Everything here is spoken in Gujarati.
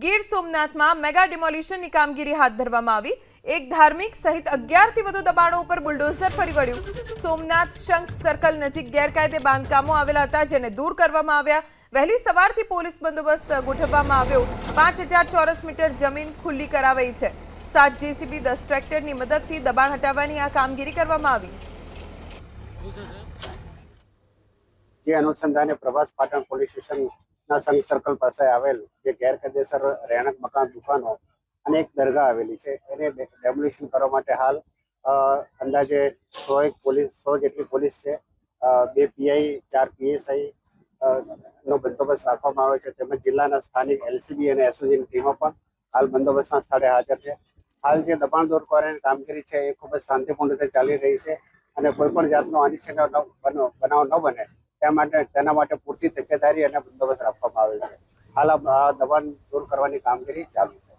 ગીર સોમનાથમાં મેગા ડિમોલિશનની કામગીરી હાથ ધરવામાં આવી. એક ધાર્મિક સહિત અગિયારથી વધુ દબાણો ઉપર બુલડોઝર ફરી વળ્યું. સોમનાથ શંખ સર્કલ નજીક ગેરકાયદે બાંધકામો આવેલા હતા, જેને દૂર કરવામાં આવ્યા. વહેલી સવારથી પોલીસ બંદોબસ્ત ગોઠવવામાં આવ્યો. પાંચ હજાર ચોરસ મીટર જમીન ખુલ્લી કરાવાઈ છે. સાત જેસીબી દસ ટ્રેક્ટરની મદદથી દબાણ હટાવવાની આ કામગીરી કરવામાં આવી. જે અનુસંધાને પ્રભાસ પાટણ પોલીસ સ્ટેશનના સંઘ સર્કલ પાસે આવેલ જે ગેરકાયદેસર રહેણાંક મકાન, દુકાનો અને એક દરગાહ આવેલી છે. એને ડેમોલિશન કરવા માટે હાલ અંદાજે સો એક પોલીસ, સો જેટલી પોલીસ છે. બે પીઆઈ, ચાર પીએસઆઈ નો બંદોબસ્ત રાખવામાં આવે છે. તેમજ જિલ્લાના સ્થાનિક એલસીબી અને એસઓજીની ટીમો પણ હાલ બંદોબસ્તના સ્થળે હાજર છે. હાલ જે દબાણ દૂર કરવાની કામગીરી છે એ ખૂબ જ શાંતિપૂર્ણ રીતે ચાલી રહી છે અને કોઈ પણ જાતનો અનિચ્છનીય ન- બનાવ ન બને તે માટે તેના માટે પૂરતી તકેદારી અને બંદોબસ્ત રાખવામાં આવેલ છે? હાલ આ આ દબાણ દૂર કરવાની કામગીરી ચાલુ છે.